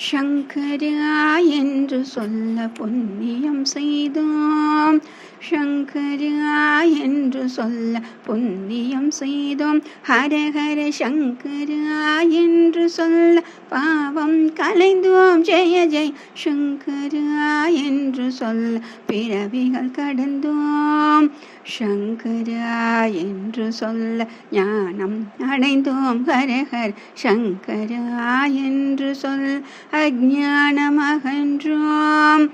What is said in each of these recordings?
சங்கரா என்று சொல்ல புண்ணியம் செய்தோம் சங்கரா என்று சொல்ல புண்ணியம் செய்தோம். ஹரஹர சங்கரா என்று சொல்ல பாவம் கலைந்தோம். ஜெய ஜெய் சங்கரா என்று சொல்ல பிறவிகள் கடந்தோம். சங்கரா என்று சொல்ல ஞானம் அடைந்தோம். ஹரஹர் சங்கரா என்று சொல் அஜானம் அகன்றோம்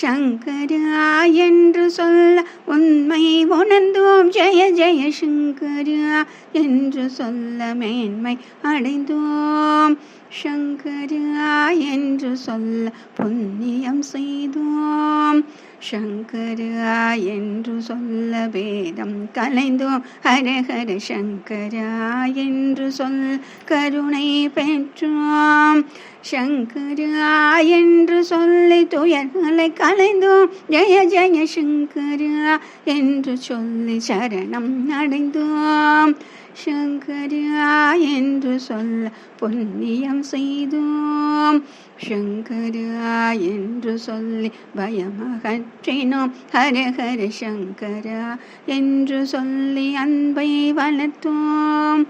சங்கரா என்று சொல்ல உண்மை உணர்ந்தோம். ஜெய ஜெய சங்கரா என்று சொல்ல மேன்மை அடைந்தோம். சங்கரா என்று சொல்ல புண்ணியம் செய்தோம். சங்கரா என்று சொல்ல வேதம் கலைந்தோம். ஹரஹர சங்கரா என்று சொல் கருணை பெற்றோம். சங்கரா என்று சொல்லி துயர்களை கலைந்தோம். ஜெய ஜெய சங்கரா என்று சொல்லி சரணம் அடைந்தோம். சங்கரா என்று சொல்ல புண்ணியம் செய்தோம் சங்கரா என்று சொல்லி பயமகற்றினோம் ஹர ஹர சங்கரா என்று சொல்லி அன்பை வளர்த்தோம்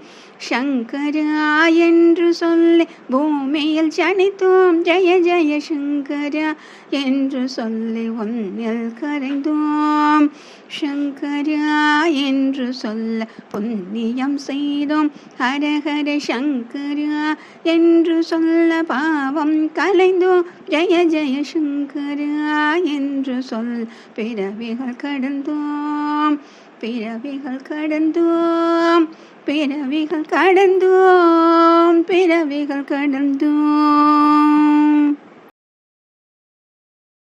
சங்கரா என்று சொல்லி பூமியில் ஜனித்தோம் ஜெய ஜெய சங்கரா என்று சொல்லி ஒன்னில் கரைந்தோம் சங்கரா என்று சொல்ல புண்ணியம் நாம் செய்தோம். ஹரஹர சங்கரா என்று சொல்ல பாவம் கலைந்தோம். ஜய ஜய சங்கரா என்று சொல் பிறவிகள் கடந்தோம். பிறவிகள் கடந்தோம். பிறவிகள் கடந்தோம். பிறவிகள் கடந்தோம்.